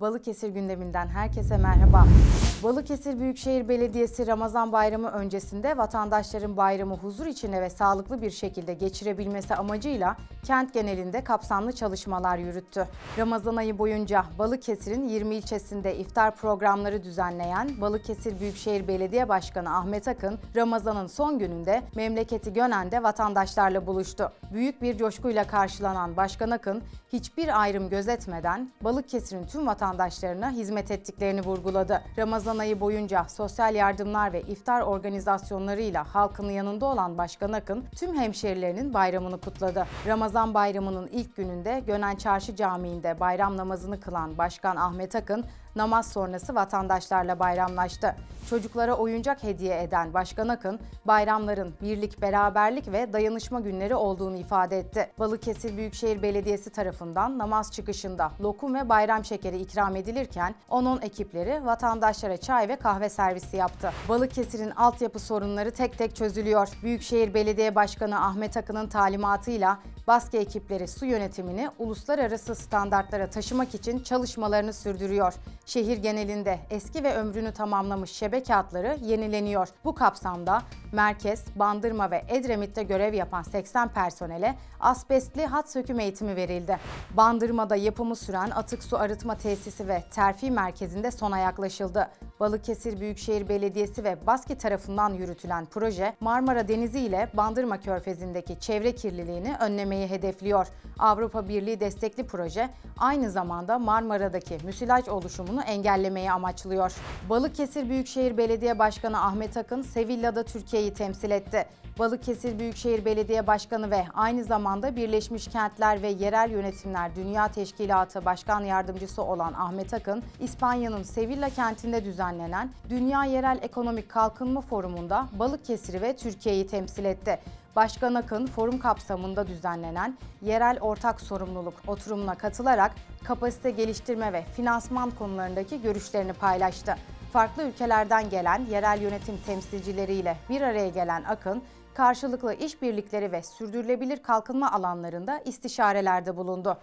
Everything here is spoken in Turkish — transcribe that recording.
Balıkesir gündeminden herkese merhaba. Balıkesir Büyükşehir Belediyesi Ramazan Bayramı öncesinde vatandaşların bayramı huzur içinde ve sağlıklı bir şekilde geçirebilmesi amacıyla kent genelinde kapsamlı çalışmalar yürüttü. Ramazan ayı boyunca Balıkesir'in 20 ilçesinde iftar programları düzenleyen Balıkesir Büyükşehir Belediye Başkanı Ahmet Akın, Ramazan'ın son gününde memleketi Gönen'de vatandaşlarla buluştu. Büyük bir coşkuyla karşılanan Başkan Akın, hiçbir ayrım gözetmeden Balıkesir'in tüm vatandaşlarına hizmet ettiklerini vurguladı. Ramazan ayı boyunca sosyal yardımlar ve iftar organizasyonlarıyla halkın yanında olan Başkan Akın, tüm hemşerilerinin bayramını kutladı. Ramazan bayramının ilk gününde Gönen Çarşı Camii'nde bayram namazını kılan Başkan Ahmet Akın, namaz sonrası vatandaşlarla bayramlaştı. Çocuklara oyuncak hediye eden Başkan Akın, bayramların birlik, beraberlik ve dayanışma günleri olduğunu ifade etti. Balıkesir Büyükşehir Belediyesi tarafından namaz çıkışında lokum ve bayram şekeri ikram edilirken onun ekipleri vatandaşlara çay ve kahve servisi yaptı. Balıkesir'in altyapı sorunları tek tek çözülüyor. Büyükşehir Belediye Başkanı Ahmet Akın'ın talimatıyla Baske ekipleri su yönetimini uluslararası standartlara taşımak için çalışmalarını sürdürüyor. Şehir genelinde eski ve ömrünü tamamlamış şebeke hatları yenileniyor. Bu kapsamda Merkez, Bandırma ve Edremit'te görev yapan 80 personele asbestli hat söküm eğitimi verildi. Bandırma'da yapımı süren atık su arıtma tesisi ve terfi merkezinde sona yaklaşıldı. Balıkesir Büyükşehir Belediyesi ve Baski tarafından yürütülen proje Marmara Denizi ile Bandırma Körfezi'ndeki çevre kirliliğini önlemeyi hedefliyor. Avrupa Birliği destekli proje aynı zamanda Marmara'daki müsilaj oluşumunu engellemeyi amaçlıyor. Balıkesir Büyükşehir Belediye Başkanı Ahmet Akın Sevilla'da Türkiye'yi temsil etti. Balıkesir Büyükşehir Belediye Başkanı ve aynı zamanda Birleşmiş Kentler ve Yerel Yönetimler Dünya Teşkilatı Başkan Yardımcısı olan Ahmet Akın, İspanya'nın Sevilla kentinde düzenlenen Dünya Yerel Ekonomik Kalkınma Forumu'nda Balıkesir'i ve Türkiye'yi temsil etti. Başkan Akın forum kapsamında düzenlenen yerel ortak sorumluluk oturumuna katılarak kapasite geliştirme ve finansman konularındaki görüşlerini paylaştı. Farklı ülkelerden gelen yerel yönetim temsilcileriyle bir araya gelen Akın, karşılıklı işbirlikleri ve sürdürülebilir kalkınma alanlarında istişarelerde bulundu.